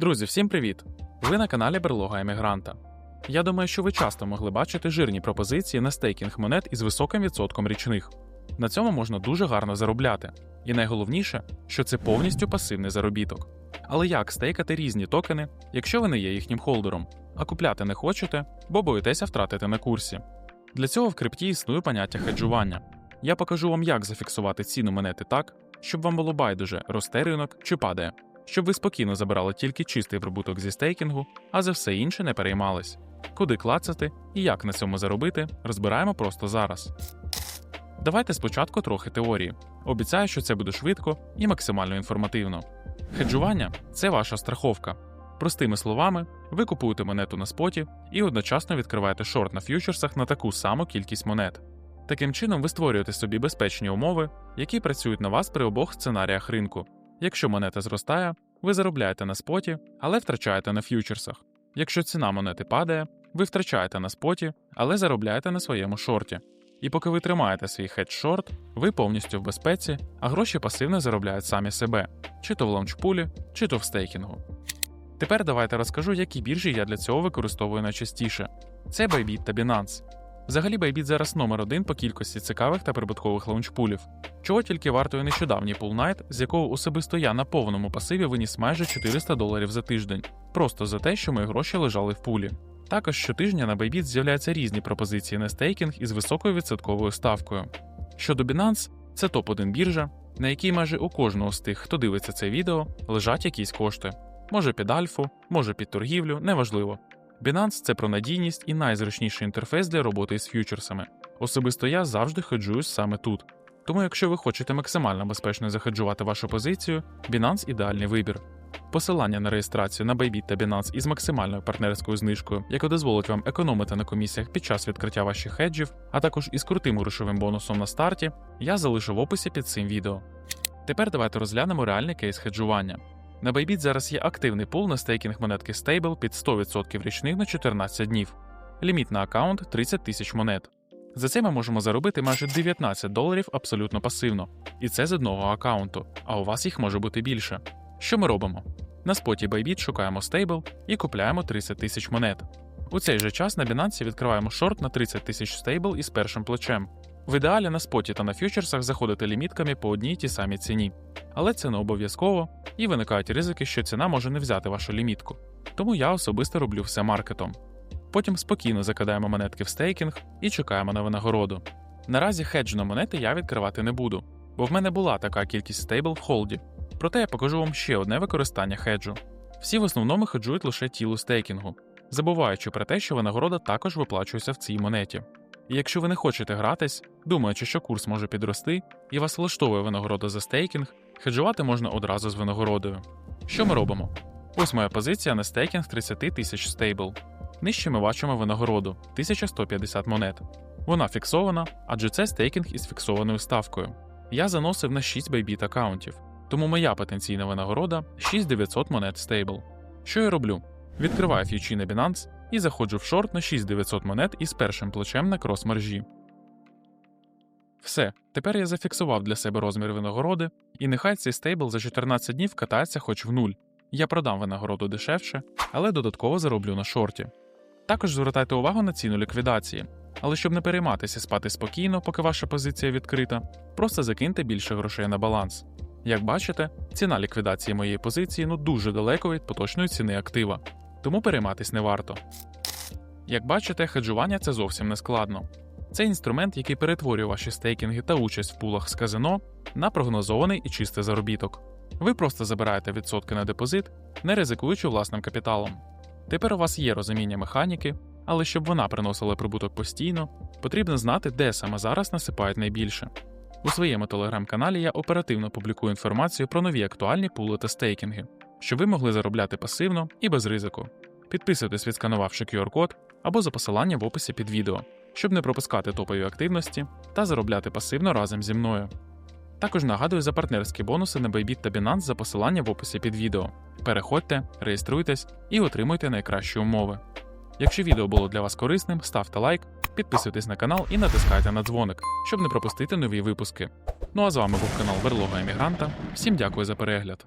Друзі, всім привіт! Ви на каналі Берлога Емігранта. Я думаю, що ви часто могли бачити жирні пропозиції на стейкінг монет із високим відсотком річних. На цьому можна дуже гарно заробляти. І найголовніше, що це повністю пасивний заробіток. Але як стейкати різні токени, якщо ви не є їхнім холдером, а купляти не хочете, бо боїтеся втратити на курсі? Для цього в крипті існує поняття хеджування. Я покажу вам, як зафіксувати ціну монети так, щоб вам було байдуже, росте ринок чи падає, щоб ви спокійно забирали тільки чистий прибуток зі стейкінгу, а за все інше не переймались. Куди клацати і як на цьому заробити, розбираємо просто зараз. Давайте спочатку трохи теорії. Обіцяю, що це буде швидко і максимально інформативно. Хеджування це ваша страховка. Простими словами, ви купуєте монету на споті і одночасно відкриваєте шорт на ф'ючерсах на таку саму кількість монет. Таким чином, ви створюєте собі безпечні умови, які працюють на вас при обох сценаріях ринку. Якщо монета зростає, ви заробляєте на споті, але втрачаєте на ф'ючерсах. Якщо ціна монети падає, ви втрачаєте на споті, але заробляєте на своєму шорті. І поки ви тримаєте свій хедж-шорт, ви повністю в безпеці, а гроші пасивно заробляють самі себе, чи то в лаунчпулі, чи то в стейкінгу. Тепер давайте розкажу, які біржі я для цього використовую найчастіше: це Bybit та Binance. Взагалі, Bybit зараз номер один по кількості цікавих та прибуткових лаунчпулів. Чого тільки вартує нещодавній пулнайт, з якого особисто я на повному пасиві виніс майже 400 доларів за тиждень, просто за те, що мої гроші лежали в пулі. Також щотижня на Bybit з'являються різні пропозиції на стейкінг із високою відсотковою ставкою. Щодо Binance, це топ-1 біржа, на якій майже у кожного з тих, хто дивиться це відео, лежать якісь кошти. Може під альфу, може під торгівлю, неважливо. Binance – це про надійність і найзручніший інтерфейс для роботи із ф'ючерсами. Особисто я завжди хеджуюсь саме тут. Тому, якщо ви хочете максимально безпечно захеджувати вашу позицію, Binance – ідеальний вибір. Посилання на реєстрацію на Bybit та Binance із максимальною партнерською знижкою, яка дозволить вам економити на комісіях під час відкриття ваших хеджів, а також із крутим грошовим бонусом на старті, я залишу в описі під цим відео. Тепер давайте розглянемо реальний кейс хеджування. На Bybit зараз є активний пул на стейкінг монетки Stable під 100% річних на 14 днів. Ліміт на аккаунт 30 тисяч монет. За це ми можемо заробити майже 19 доларів абсолютно пасивно, і це з одного аккаунту, а у вас їх може бути більше. Що ми робимо? На споті Bybit шукаємо стейбл і купляємо 30 тисяч монет. У цей же час на Binance відкриваємо шорт на 30 тисяч стейбл із першим плечем. В ідеалі на споті та на ф'ючерсах заходити лімітками по одній тій самій ціні. Але це не обов'язково, і виникають ризики, що ціна може не взяти вашу лімітку. Тому я особисто роблю все маркетом. Потім спокійно закидаємо монетки в стейкінг і чекаємо на винагороду. Наразі хедж на монети я відкривати не буду, бо в мене була така кількість стейбл в холді. Проте я покажу вам ще одне використання хеджу. Всі в основному хеджують лише тіло стейкінгу, забуваючи про те, що винагорода також виплачується в цій монеті. І якщо ви не хочете гратись, думаючи, що курс може підрости, і вас влаштовує винагорода за стейкінг, хеджувати можна одразу з винагородою. Що ми робимо? Ось моя позиція на стейкінг 30 тисяч стейбл. Нижче ми бачимо винагороду 1150 монет. Вона фіксована, адже це стейкінг із фіксованою ставкою. Я заносив на 6 Bybit аккаунтів, тому моя потенційна винагорода 6900 монет стейбл. Що я роблю? Відкриваю фьючі на Binance і заходжу в шорт на 6900 монет із першим плечем на крос-маржі. Все, тепер я зафіксував для себе розмір винагороди, і нехай цей стейбл за 14 днів катається хоч в нуль. Я продам винагороду дешевше, але додатково зароблю на шорті. Також звертайте увагу на ціну ліквідації. Але щоб не перейматися спати спокійно, поки ваша позиція відкрита, просто закиньте більше грошей на баланс. Як бачите, ціна ліквідації моєї позиції ну дуже далеко від поточної ціни актива, тому перейматись не варто. Як бачите, хеджування це зовсім не складно. Це інструмент, який перетворює ваші стейкінги та участь в пулах з казино на прогнозований і чистий заробіток. Ви просто забираєте відсотки на депозит, не ризикуючи власним капіталом. Тепер у вас є розуміння механіки, але щоб вона приносила прибуток постійно, потрібно знати, де саме зараз насипають найбільше. У своєму телеграм-каналі я оперативно публікую інформацію про нові актуальні пули та стейкінги, щоб ви могли заробляти пасивно і без ризику. Підписуйтесь, відсканувавши QR-код або за посиланням в описі під відео, щоб не пропускати топові активності та заробляти пасивно разом зі мною. Також нагадую за партнерські бонуси на Bybit та Binance за посиланням в описі під відео. Переходьте, реєструйтесь і отримуйте найкращі умови. Якщо відео було для вас корисним, ставте лайк, підписуйтесь на канал і натискайте на дзвоник, щоб не пропустити нові випуски. Ну а з вами був канал Берлога Емігранта. Всім дякую за перегляд.